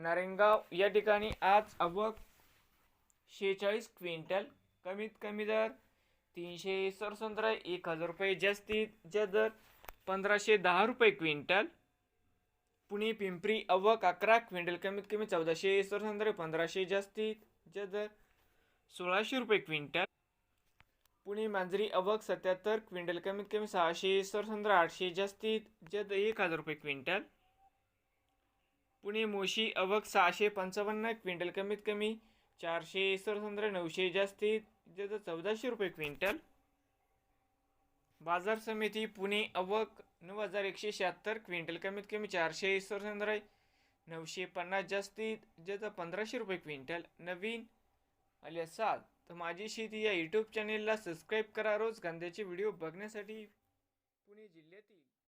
नारायणगाव या ठिकाणी आज आवक शेहेचाळीस क्विंटल. कमीत कमी दर तीनशे सरसंत्रा एक हजार रुपये जास्तीत ज्या दर पंधराशे दहा रुपये क्विंटल. पुणे पिंपरी अवक अकरा क्विंटल. कमीत कमी चौदाशे सरसंत्रे पंधराशे जास्तीत ज्या दर सोळाशे रुपये क्विंटल. पुणे मांजरी अवक सत्याहत्तर क्विंटल. कमीत कमी सहाशे सरसंद्र आठशे जास्तीत जास्त एक हजार रुपये क्विंटल. पुणे मोशी अवक सहाशे पंचावन्न क्विंटल कमीत कमी चारशे सरसंद्र नऊशे जास्तीत जास्त चौदाशे रुपये क्विंटल. बाजार समिती पुणे अवक नऊ हजार एकशे शहात्तर क्विंटल कमीत कमी चारशे सरसंद्र नऊशे पन्नास जास्तीत जास्त पंधराशे रुपये क्विंटल. नवीन आले असाल तर माझी शेती या यूट्यूब चॅनेलला सबस्क्राईब करा रोज. कांद्याचे व्हिडिओ बघण्यासाठी पुणे जिल्ह्यातील